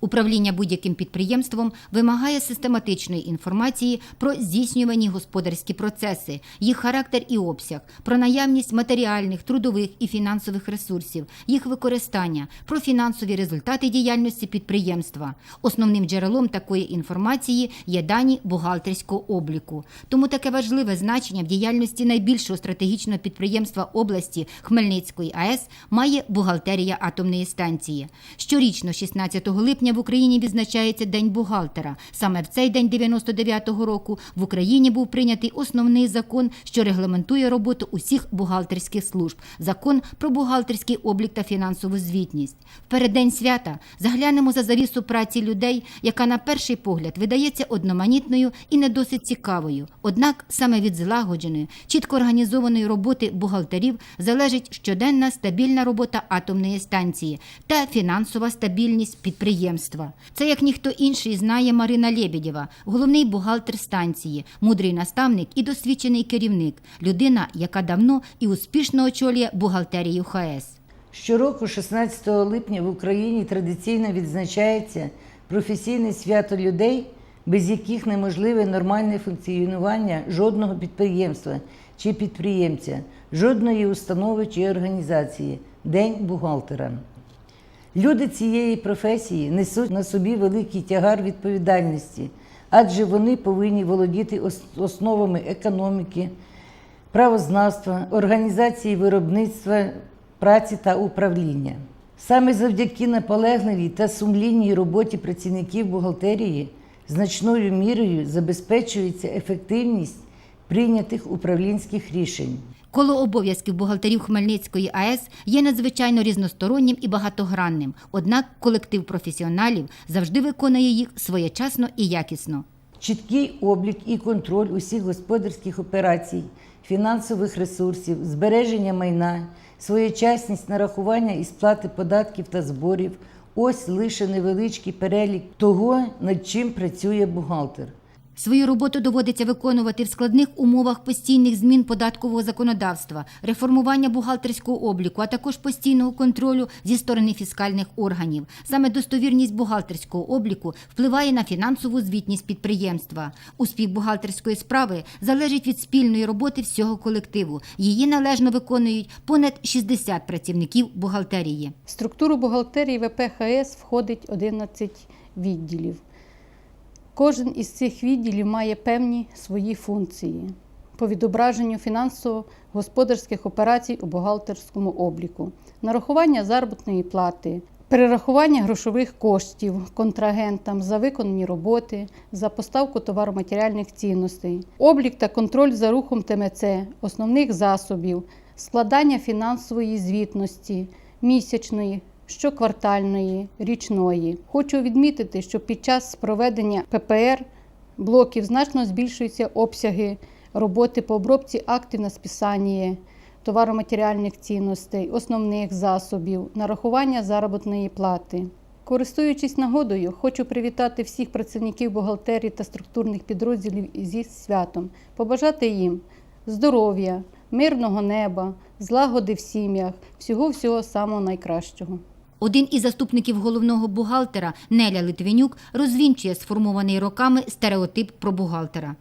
Управління будь-яким підприємством вимагає систематичної інформації про здійснювані господарські процеси, їх характер і обсяг, про наявність матеріальних, трудових і фінансових ресурсів, їх використання, про фінансові результати діяльності підприємства. Основним джерелом такої інформації є дані бухгалтерського обліку. Тому таке важливе значення в діяльності найбільшого стратегічного підприємства області Хмельницької АЕС має бухгалтерія атомної станції. Щорічно, 16 липня, в Україні відзначається День бухгалтера. Саме в цей день 99-го року в Україні був прийнятий основний закон, що регламентує роботу усіх бухгалтерських служб закон про бухгалтерський облік та фінансову звітність. В переддень свята заглянемо за завісу праці людей, яка на перший погляд видається одноманітною і не досить цікавою. Однак саме від злагодженої, чітко організованої роботи бухгалтерів залежить щоденна стабільна робота атомної станції та фінансова стабільність підприємства. Це як ніхто інший знає Марина Лєбєдєва, головний бухгалтер станції, мудрий наставник і досвідчений керівник, людина, яка давно і успішно очолює бухгалтерію ХАЕС. Щороку, 16 липня, в Україні традиційно відзначається професійне свято людей, без яких неможливе нормальне функціонування жодного підприємства чи підприємця, жодної установи чи організації День бухгалтера. Люди цієї професії несуть на собі великий тягар відповідальності, адже вони повинні володіти основами економіки, правознавства, організації виробництва, праці та управління. Саме завдяки наполегливій та сумлінній роботі працівників бухгалтерії значною мірою забезпечується ефективність прийнятих управлінських рішень. Коло обов'язків бухгалтерів Хмельницької АЕС є надзвичайно різностороннім і багатогранним. Однак колектив професіоналів завжди виконує їх своєчасно і якісно. Чіткий облік і контроль усіх господарських операцій, фінансових ресурсів, збереження майна, своєчасність нарахування і сплати податків та зборів ось лише невеличкий перелік того, над чим працює бухгалтер. Свою роботу доводиться виконувати в складних умовах постійних змін податкового законодавства, реформування бухгалтерського обліку, а також постійного контролю зі сторони фіскальних органів. Саме достовірність бухгалтерського обліку впливає на фінансову звітність підприємства. Успіх бухгалтерської справи залежить від спільної роботи всього колективу. Її належно виконують понад 60 працівників бухгалтерії. В структуру бухгалтерії ВПХС входить 11 відділів. Кожен із цих відділів має певні свої функції. По відображенню фінансово-господарських операцій у бухгалтерському обліку, нарахування заробітної плати, перерахування грошових коштів контрагентам за виконані роботи, за поставку товароматеріальних цінностей, облік та контроль за рухом ТМЦ, основних засобів, складання фінансової звітності, місячної, щоквартальної, річної. Хочу відмітити, що під час проведення ППР блоків значно збільшуються обсяги роботи по обробці актів на списання, товароматеріальних цінностей, основних засобів, нарахування заробітної плати. Користуючись нагодою, хочу привітати всіх працівників бухгалтерії та структурних підрозділів зі святом, побажати їм здоров'я, мирного неба, злагоди в сім'ях, всього всього самого найкращого. Один із заступників головного бухгалтера Неля Литвинюк розвінчує сформований роками стереотип про бухгалтера.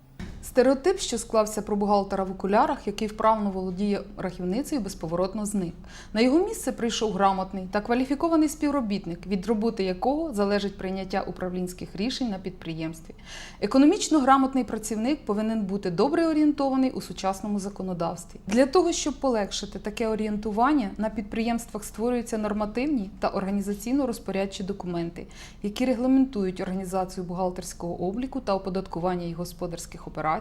Стереотип, що склався про бухгалтера в окулярах, який вправно володіє рахівницею, безповоротно зник. На його місце прийшов грамотний та кваліфікований співробітник, від роботи якого залежить прийняття управлінських рішень на підприємстві. Економічно грамотний працівник повинен бути добре орієнтований у сучасному законодавстві. Для того, щоб полегшити таке орієнтування, на підприємствах створюються нормативні та організаційно-розпорядчі документи, які регламентують організацію бухгалтерського обліку та оподаткування їх господарських операцій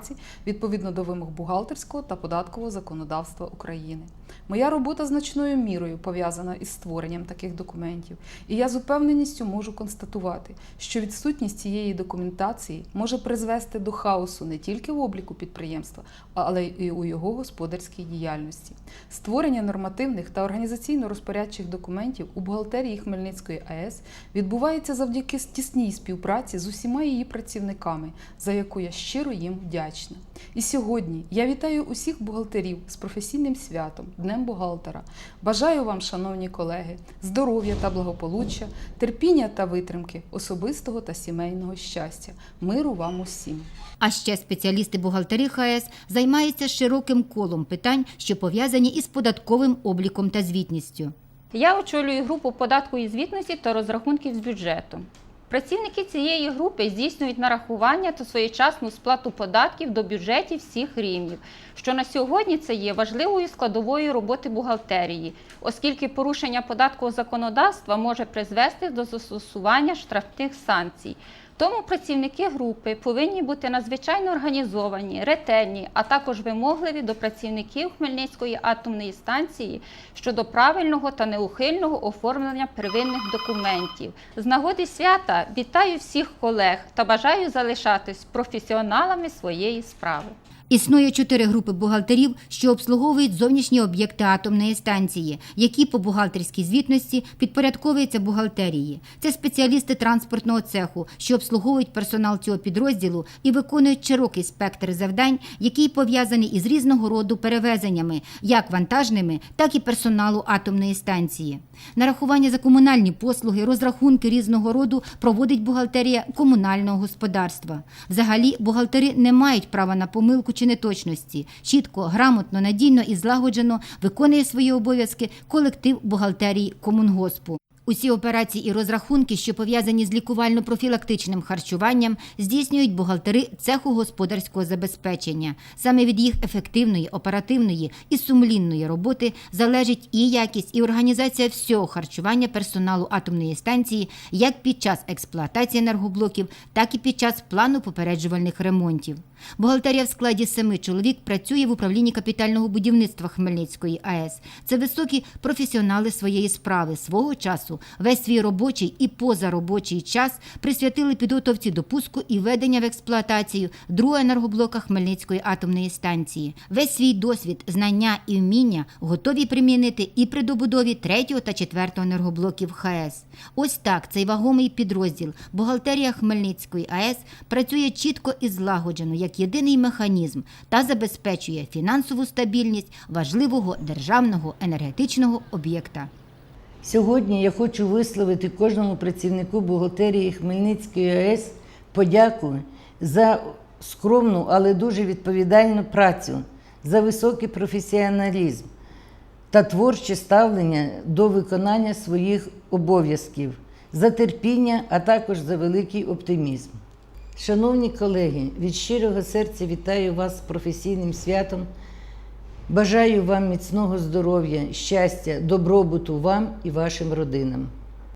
відповідно до вимог бухгалтерського та податкового законодавства України. Моя робота значною мірою пов'язана із створенням таких документів, і я з упевненістю можу констатувати, що відсутність цієї документації може призвести до хаосу не тільки в обліку підприємства, але й у його господарській діяльності. Створення нормативних та організаційно-розпорядчих документів у бухгалтерії Хмельницької АЕС відбувається завдяки тісній співпраці з усіма її працівниками, за яку я щиро їм вдячна. Вдячна. І сьогодні я вітаю усіх бухгалтерів з професійним святом, Днем бухгалтера. Бажаю вам, шановні колеги, здоров'я та благополуччя, терпіння та витримки, особистого та сімейного щастя, миру вам усім. А ще спеціалісти бухгалтерії ХС займаються широким колом питань, що пов'язані із податковим обліком та звітністю. Я очолюю групу податку і звітності та розрахунків з бюджету. Працівники цієї групи здійснюють нарахування та своєчасну сплату податків до бюджетів всіх рівнів, що на сьогодні це є важливою складовою роботи бухгалтерії, оскільки порушення податкового законодавства може призвести до застосування штрафних санкцій. Тому працівники групи повинні бути надзвичайно організовані, ретельні, а також вимогливі до працівників Хмельницької атомної станції щодо правильного та неухильного оформлення первинних документів. З нагоди свята вітаю всіх колег та бажаю залишатись професіоналами своєї справи. Існує чотири групи бухгалтерів, що обслуговують зовнішні об'єкти атомної станції, які по бухгалтерській звітності підпорядковуються бухгалтерії. Це спеціалісти транспортного цеху, що обслуговують персонал цього підрозділу і виконують широкий спектр завдань, який пов'язаний із різного роду перевезеннями, як вантажними, так і персоналу атомної станції. Нарахування за комунальні послуги, розрахунки різного роду проводить бухгалтерія комунального господарства. Взагалі, бухгалтери не мають права на помилку чи неточності. Чітко, грамотно, надійно і злагоджено виконує свої обов'язки колектив бухгалтерії комунгоспу. Усі операції і розрахунки, що пов'язані з лікувально-профілактичним харчуванням, здійснюють бухгалтери цеху господарського забезпечення. Саме від їх ефективної, оперативної і сумлінної роботи залежить і якість, і організація всього харчування персоналу атомної станції як під час експлуатації енергоблоків, так і під час плану попереджувальних ремонтів. Бухгалтерія в складі семи чоловік працює в управлінні капітального будівництва Хмельницької АЕС. Це високі професіонали своєї справи свого часу. Весь свій робочий і позаробочий час присвятили підготовці допуску і введення в експлуатацію другого енергоблока Хмельницької атомної станції. Весь свій досвід, знання і вміння готові примінити і при добудові третього та четвертого енергоблоків ХАЕС. Ось так цей вагомий підрозділ бухгалтерія Хмельницької АЕС працює чітко і злагоджено як єдиний механізм та забезпечує фінансову стабільність важливого державного енергетичного об'єкта. Сьогодні я хочу висловити кожному працівнику бухгалтерії Хмельницької АЕС подяку за скромну, але дуже відповідальну працю, за високий професіоналізм та творче ставлення до виконання своїх обов'язків, за терпіння, а також за великий оптимізм. Шановні колеги, від щирого серця вітаю вас з професійним святом. Бажаю вам міцного здоров'я, щастя, добробуту вам і вашим родинам.